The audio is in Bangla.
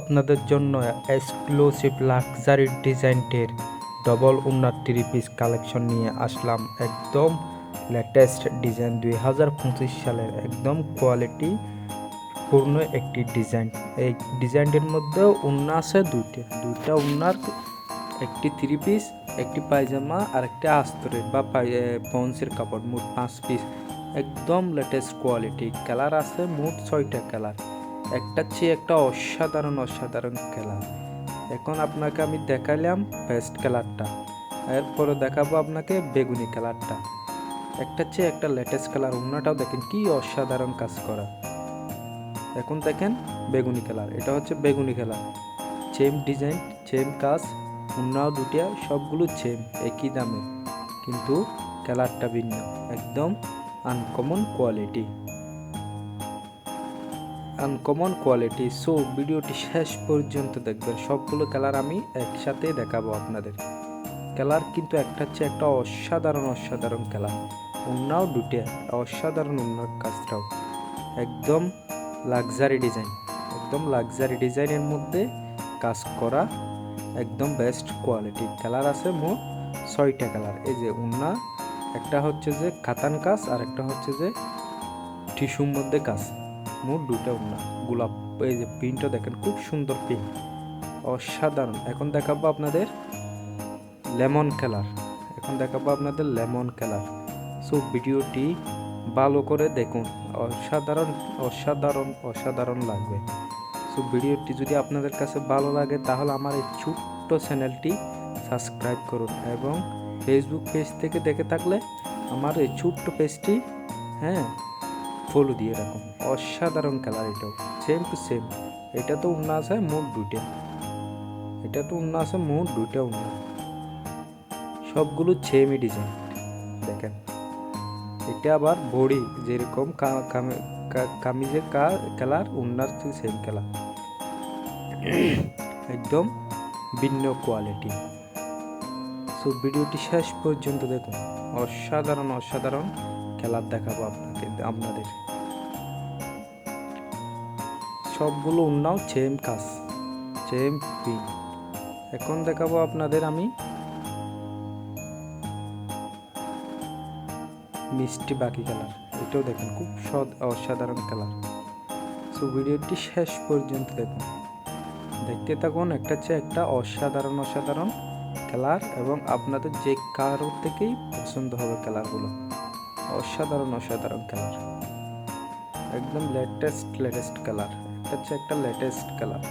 আপনাদের জন্য এক্সক্লুসিভ লাক্সারি ডিজাইনের ডবল উন্নার থ্রি পিস কালেকশন নিয়ে আসলাম। একদম লেটেস্ট ডিজাইন দুই হাজার পঁচিশ সালের একদম কোয়ালিটি পূর্ণ একটি ডিজাইন এই ডিজাইনটির মধ্যেও উন্না আছে দুইটা। দুইটা উন্নার, একটি থ্রি পিস একটি পায়জামা আর একটা আস্তরের বা পন্সের কাপড়, মোট পাঁচ পিস একদম লেটেস্ট কোয়ালিটি কালার আছে মোট ছয়টা কালার। একটা চেয়ে একটা অসাধারণ অসাধারণ কালার এখন আপনাকে আমি দেখালাম বেস্ট কালারটা এরপরে দেখাবো আপনাকে বেগুনি কালারটা একটা চেয়ে একটা লেটেস্ট কালার অন্যটাও দেখেন কি অসাধারণ কাজ করা। এখন দেখেন বেগুনি কালার এটা হচ্ছে বেগুনি কালার সেম ডিজাইন সেম কাজ অন্যাও দুটিয়া সবগুলো সেম একই দামে। কিন্তু কালারটা ভিন্ন, একদম uncommon quality uncommon quality so ভিডিওটি শেষ পর্যন্ত দেখবেন সবগুলো কালার আমি একসাথে দেখাবো আপনাদের। কালার কিন্তু একটা হচ্ছে একটা অসাধারণ অসাধারণ কালার অন্যাও দুটে অসাধারণ অন্য কাজটাও। একদম লাক্সারি ডিজাইন একদম লাক্সারি ডিজাইনের মধ্যে কাজ করা একদম বেস্ট কোয়ালিটি কালার আছে মোট ছয়টা কালার এই যে উন্না, একটা হচ্ছে যে খাতান কাজ, আর একটা হচ্ছে যে টিস্যুর মধ্যে কাজ। মোট দুইটা উন্না গোলাপ, এই যে প্রিন্টটা দেখেন, খুব সুন্দর প্রিন্ট অসাধারণ। এখন দেখাবো আপনাদের লেমন কালার। এখন দেখাবো আপনাদের লেমন কালার। সো ভিডিওটি ভালো করে দেখুন। অসাধারণ অসাধারণ অসাধারণ লাগবে। সো ভিডিওটি যদি আপনাদের কাছে ভালো লাগে, তাহলে আমার এই ছোট্ট চ্যানেলটি সাবস্ক্রাইব করুন এবং ফেসবুক পেজ থেকে দেখে থাকলে আমার এই ছোট্ট পেজটি হ্যাঁ ফলো দিয়ে রাখুন অসাধারণ কালার এটাও সেম টু সেম এটা তো উন্না আছে মোট দুইটা। এটা তো উন্না আছে মোট দুইটা উন্না সবগুলো সেমই ডিজাইন দেখেন। এটা আবার বড়ি যেরকম কামিজের কালার উন্নার সেম কালার একদম ভিন্ন কোয়ালিটি সো ভিডিওটি শেষ পর্যন্ত দেখুন। অসাধারণ অসাধারণ। খেলার দেখাবো আপনাকে আপনাদের। সবগুলো উন্নাও সেম কাজ সেম পিন এখন দেখাবো আপনাদের আমি মিষ্টি বাকি কালার এটাও দেখুন, খুব সদ, অসাধারণ কালার সো ভিডিওটি শেষ পর্যন্ত দেখুন। দেখতে থাকুন, একটা হচ্ছে একটা অসাধারণ অসাধারণ কালার এবং আপনাদের যে কারোর থেকেই পছন্দ হবে কালারগুলো অসাধারণ অসাধারণ কালার একদম লেটেস্ট লেটেস্ট কালার এটা হচ্ছে একটা লেটেস্ট কালার